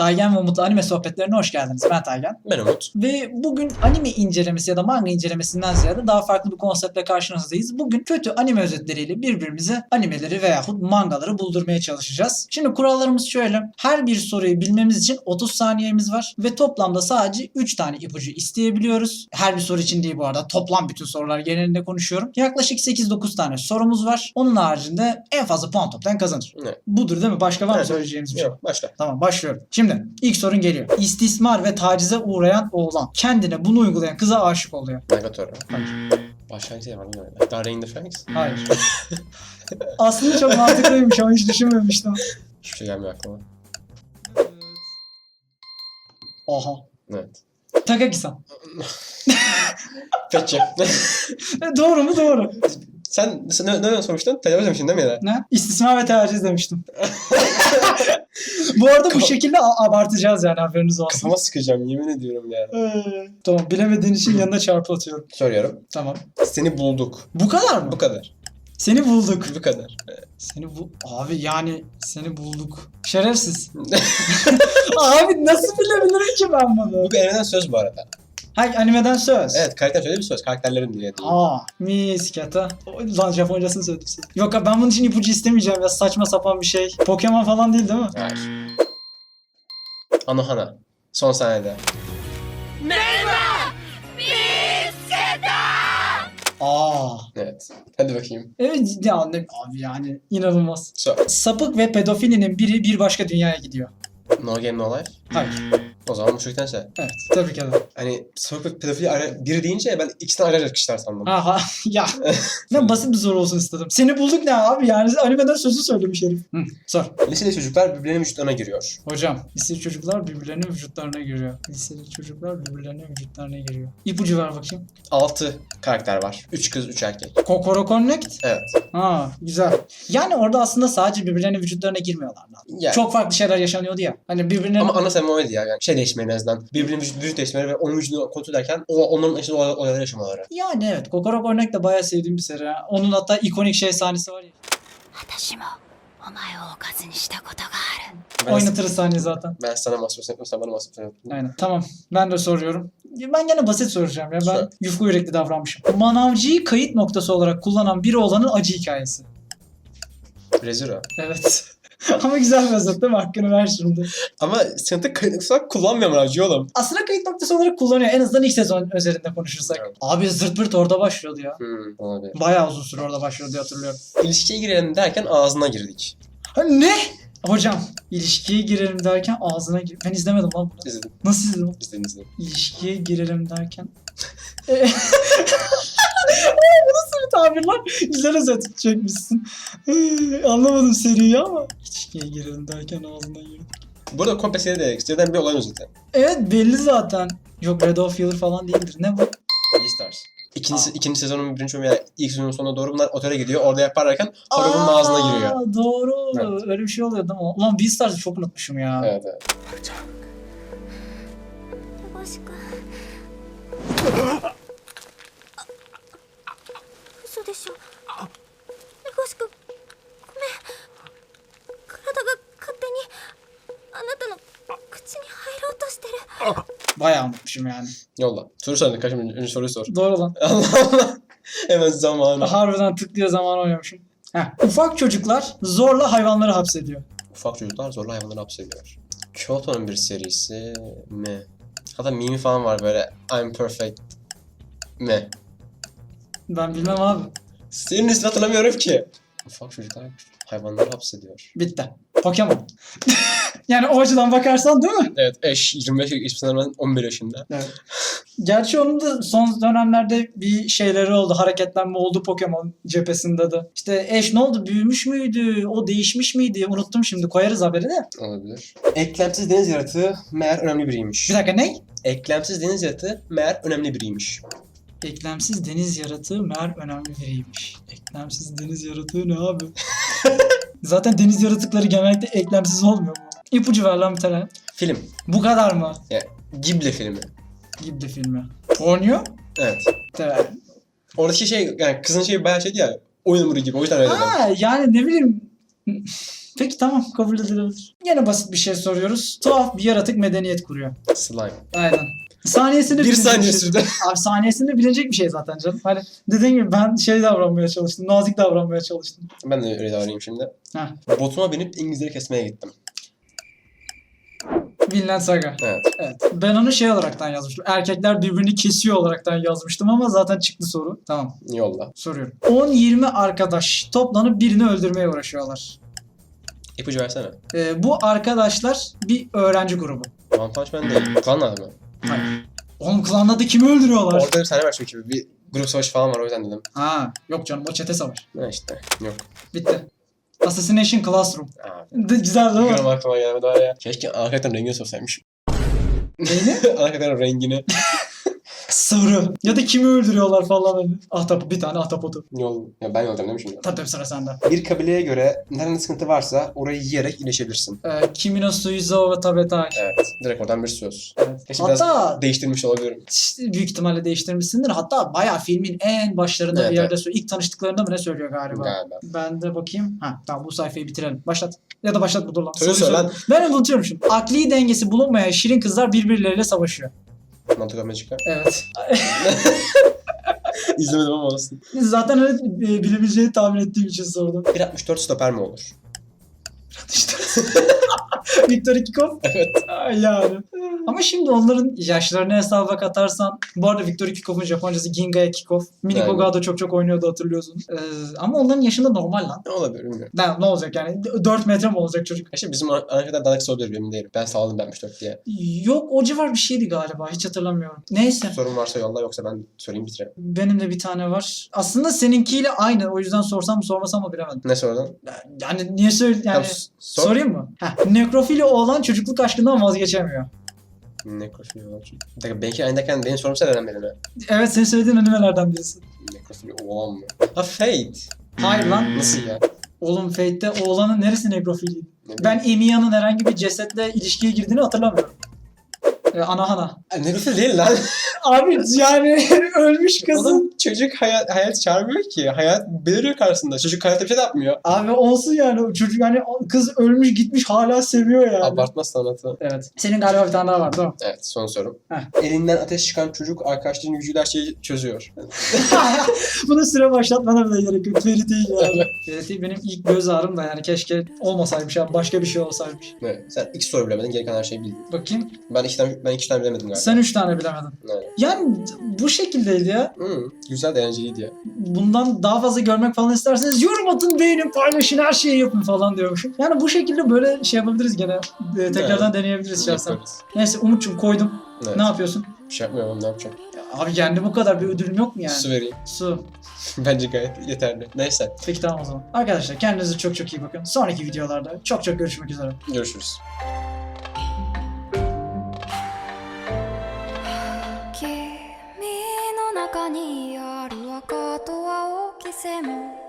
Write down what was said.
Taygen ve Umut'la anime sohbetlerine hoş geldiniz. Ben Taygen. Ben Umut. Ve bugün anime incelemesi ya da manga incelemesinden ziyade daha farklı bir konseptle karşınızdayız. Bugün kötü anime özetleriyle birbirimize animeleri veyahut mangaları buldurmaya çalışacağız. Şimdi kurallarımız şöyle. Her bir soruyu bilmemiz için 30 saniyemiz var ve toplamda sadece 3 tane ipucu isteyebiliyoruz. Her bir soru için değil bu arada. Toplam bütün sorular genelinde konuşuyorum. Yaklaşık 8-9 tane sorumuz var. Onun haricinde en fazla puan toplayan kazanır. Evet. Budur değil mi? Başka var mı Evet. söyleyeceğimiz bir şey? Yok başla. Tamam başlıyorum. Şimdi ilk sorun geliyor. İstismar ve tacize uğrayan oğlan kendine bunu uygulayan kıza aşık oluyor. Nagatoro. Başlangıç şey var mı öyle? Darling in the Franks. Hayır. Aslında çok mantıklıymış ama hiç düşünmemiştim. Hiçbir şey gelmiyor aklıma. Oha. Evet. Takagi-san. Peki. Doğru mu? Doğru. Sen, sen ne, ne sormuştun? Tecavüz demiştin değil mi yine? Ne? İstismar ve taciz demiştim. bu arada bu şekilde abartacağız yani haberiniz olsun. Kafama sıkacağım yemin ediyorum ya. Ee, tamam bilemediğin için yanına çarpı atıyorum. Soruyorum. Tamam. Seni bulduk. Bu kadar mı? Bu kadar. Seni bulduk. Bu kadar. Seni bu... Abi yani seni bulduk. Şerefsiz. Abi nasıl bilebilirim ki ben bunu? Bu animeden söz bu arada. Hay animeden söz. Evet karakter söylediği bir söz. Karakterlerin diye. Aa, miskata. Lan Japoncasını söyledim size. Yok abi ben bunun için ipucu istemeyeceğim ya saçma sapan bir şey. Pokemon falan değil değil mi? Hayır. Anohana. Son sahnede. Aa. Evet. Hadi bakayım. Evet ya ne abi yani inanılmaz. Sor. Sapık ve pedofilinin biri bir başka dünyaya gidiyor. No game no life. Hayır. O zaman bu çocuktansa. Evet tebrik ederim. Hani sapık pedofili ara, biri deyince ben ikisinden ayrı ayrı kişiler sandım. Aha ya. ne basit bir soru olsun istedim. Seni bulduk ne abi yani animeden sözü söylemiş herif. Hı, sor. Liseli çocuklar birbirlerinin vücutlarına giriyor. Hocam liseli çocuklar birbirlerinin vücutlarına giriyor. Liseli çocuklar birbirlerinin vücutlarına giriyor. İpucu ver bakayım. 6 karakter var. 3 kız 3 erkek. Kokoro Connect. Evet. Ha güzel. Yani orada aslında sadece birbirlerinin vücutlarına girmiyorlardı. Yani. Çok farklı şeyler yaşanıyordu ya. Hani birbirine Ama ana sebep oydu ya. Yani şey değişmeleri en azından. Birbirinin vücut, vücut değişmeleri ve onun vücudunu kontrol ederken o, onların işte o olayları yaşamaları. Yani evet. Kokoro Connect de bayağı sevdiğim bir seri. ha. Onun hatta ikonik şey sahnesi var ya. 私もお前をおかずにしたことがある Ben, Oynatırız sahneyi zaten. ben sana masturbasyon yaptım, sen bana masturbasyon yaptın. Aynen. Tamam. Ben de soruyorum. Ben gene basit soracağım ya. Ben Sor. yufka yürekli davranmışım. Manavcıyı kayıt noktası olarak kullanan biri olanın acı hikayesi. Rezero. Evet. Ama güzel bir özet değil mi? Hakkını ver şimdi. Ama sıkıntı kayıtlık olarak kullanmıyorum Raci oğlum. Aslında kayıt noktası olarak kullanıyor. En azından ilk sezon üzerinde konuşursak. Evet. Abi zırt pırt orada başlıyordu ya. Hmm, olabilir. Bayağı uzun süre orada başlıyordu hatırlıyorum. İlişkiye girelim derken ağzına girdik. Ha, ne? Hocam ilişkiye girelim derken ağzına gir. Ben izlemedim lan bunu. İzledim. Nasıl izledim? İzledim izledim. İlişkiye girelim derken. Bu nasıl bir tabir lan? Güzel özet çekmişsin. Ay, Anlamadım seriyi ama. İlişkiye girelim derken ağzına gir. Burada komple seri de seriden bir olay özeti. Evet belli zaten. Yok Red of Fear falan değildir. Ne bu? Beastars. İkinci, Aa. ikinci sezonun birinci bölümü ya ilk sezonun sonuna doğru bunlar otele gidiyor. Orada yaparken Haru'nun ağzına giriyor. Aa, Doğru. Evet. Öyle bir şey oluyor değil mi? Ulan Beastars'ı çok unutmuşum ya. Evet evet. 猫しくん嘘でしょ猫しくんごめん体が勝手にあなたの口に入ろうとしてる Bayağı unutmuşum yani. Yolla. Soru sor. Kaç önce soruyu sor. Doğru lan. Allah Allah. Hemen zamanı. Harbiden tıklıyor zaman oynamışım. Heh. Ufak çocuklar zorla hayvanları hapsediyor. Ufak çocuklar zorla hayvanları hapsediyor. Kyoto'nun bir serisi mi? Hatta meme falan var böyle I'm perfect mi? Ben bilmem abi. Senin ismini hatırlamıyorum ki. Ufak çocuklar hayvanları hapsediyor. Bitti. Pokemon. yani o açıdan bakarsan değil mi? Evet eş 25 isminden rağmen 11 yaşında. Evet. Gerçi onun da son dönemlerde bir şeyleri oldu. Hareketlenme oldu Pokemon cephesinde de. İşte eş ne oldu? Büyümüş müydü? O değişmiş miydi? Unuttum şimdi. Koyarız haberi de. Olabilir. Eklemsiz deniz yaratığı meğer önemli biriymiş. Bir dakika ne? Eklemsiz deniz yaratığı meğer önemli biriymiş. Eklemsiz deniz yaratığı meğer önemli biriymiş. Eklemsiz deniz yaratığı ne abi? Zaten deniz yaratıkları genellikle eklemsiz olmuyor mu? İpucu ver lan bir tane. Film. Bu kadar mı? Ghibli filmi. Gibi filmi. Oynuyor. Evet. Evet. Oradaki şey yani kızın şeyi bayağı şeydi ya oyun hamuru gibi o yüzden öyle dedim. Ha yani ne bileyim Peki tamam kabul edilebilir. Yine basit bir şey soruyoruz. Tuhaf bir yaratık medeniyet kuruyor. Slime. Aynen. Saniyesinde Bir saniye şey. sürdü. Abi saniyesinde bilinecek bir şey zaten canım. Hani dediğim gibi ben şey davranmaya çalıştım. Nazik davranmaya çalıştım. Ben de öyle davranayım şimdi. Heh. Botuma binip İngilizleri kesmeye gittim. Vinland Saga. Evet. Evet. Ben onu şey olaraktan yazmıştım. Erkekler birbirini kesiyor olaraktan yazmıştım ama zaten çıktı soru. Tamam. Yolla. Soruyorum. 10-20 arkadaş toplanıp birini öldürmeye uğraşıyorlar. İpucu versene. Ee, bu arkadaşlar bir öğrenci grubu. One Punch Man değil. Adı mı? Hayır. Oğlum klanla da kimi öldürüyorlar? Orada bir tane var çünkü. Bir grup savaşı falan var o yüzden dedim. Ha, yok canım o çete savaş. Ne işte. Yok. Bitti. Assassination Classroom. Aa, Güzel değil mi? Gram aklıma gelmedi daha ya. Keşke arkadaşların rengini sorsaymış. Neyini? arkadaşların rengini. Sarı. Ya da kimi öldürüyorlar falan böyle. Ahtapot, bir tane ahtapotu. Yol. Ya ben yollayacağım değil mi şimdi? Tabii tabii sıra sende. Bir kabileye göre nerede sıkıntı varsa orayı yiyerek iyileşebilirsin. Ee, Kimi Suizo ve Tabetai. Evet. Direkt oradan bir söz. Evet. Keşke Hatta biraz değiştirmiş olabilirim. işte büyük ihtimalle değiştirmişsindir. Hatta bayağı filmin en başlarında Evet, bir yerde söylüyor. İlk tanıştıklarında mı ne söylüyor galiba? Galiba. Ben de bakayım. Ha tamam bu sayfayı bitirelim. Başlat. Ya da başlat bu dur lan. Söyle Soruyu söyle. Ben unutuyorum şimdi. Akli dengesi bulunmayan şirin kızlar birbirleriyle savaşıyor. Mantıklı Magica. Evet. İzlemedim ama olsun. Zaten öyle e, bilebileceğini tahmin ettiğim için sordum. 1.64 stoper mi olur? İşte. Victor Kikov. Evet. Yani. Ama şimdi onların yaşlarını hesaba katarsan bu arada Victor Kikov'un Japoncası Gingaya Kikov. Miniko Aynen. Gado çok çok oynuyordu hatırlıyorsun. Ee, ama onların yaşında normal lan. Ne olabilir bilmiyorum. Ne, ne olacak yani? 4 metre mi olacak çocuk? İşte bizim arkadaşlar daha kısa olabilir emin değilim. Ben sağladım ben 64 diye. Yok o civar bir şeydi galiba. Hiç hatırlamıyorum. Neyse. Sorun varsa yolla yoksa ben sorayım bitirelim. Benim de bir tane var. Aslında seninkiyle aynı. O yüzden sorsam mı sormasam mı bilemedim. Ne sordun? Yani niye söyle yani Tamam, sor. sorayım mı? Heh. Nekrofili oğlan çocukluk aşkından vazgeçemiyor. Nekrofili olan çocuk. Bir dakika belki aynıdayken benim sorum sen mi? Evet senin söylediğin animelerden birisi. Nekrofili olan mı? Ha Fate. Hayır lan. Nasıl ya? Oğlum Fate'de oğlanın neresi nekrofiliydi? Ne Ben Emiya'nın herhangi bir cesetle ilişkiye girdiğini hatırlamıyorum. Ee, Anahana. Nekrofili değil lan. Abi yani ölmüş kızın. Oğlum çocuk hayat, hayat çağırmıyor ki. Hayat beliriyor karşısında. Çocuk hayatta bir şey de yapmıyor. Abi olsun yani çocuk yani kız ölmüş gitmiş hala seviyor yani. Abartma sanatı. Evet. Senin galiba bir tane daha var değil mi? Evet son sorum. Heh. Elinden ateş çıkan çocuk arkadaşların gücüyle her şeyi çözüyor. Buna süre başlatmana bile gerek yok. Ferit değil yani. Ferit değil benim ilk göz ağrım da yani keşke olmasaymış abi. Başka bir şey olsaymış. Evet. Sen iki soru bilemedin, geri kalan her şeyi bildin. Bakayım. Ben iki tane, ben iki tane bilemedim galiba. Sen üç tane bilemedin. Evet. Yani bu şekildeydi ya. Hı, güzel de eğlenceliydi ya. Bundan daha fazla görmek falan isterseniz yorum atın, beğenin, paylaşın, her şeyi yapın falan diyormuşum. Yani bu şekilde böyle şey yapabiliriz gene. Ee, tekrardan deneyebiliriz şahsen. Yaparız. Neyse Umut'cum koydum. Evet. Ne yapıyorsun? Bir şey yapmıyorum ne yapacağım. Ya abi kendi bu kadar bir ödülüm yok mu yani? Su vereyim. Su. Bence gayet yeterli. Neyse. Peki tamam o zaman. Arkadaşlar kendinize çok çok iyi bakın. Sonraki videolarda çok çok görüşmek üzere. Görüşürüz. Same.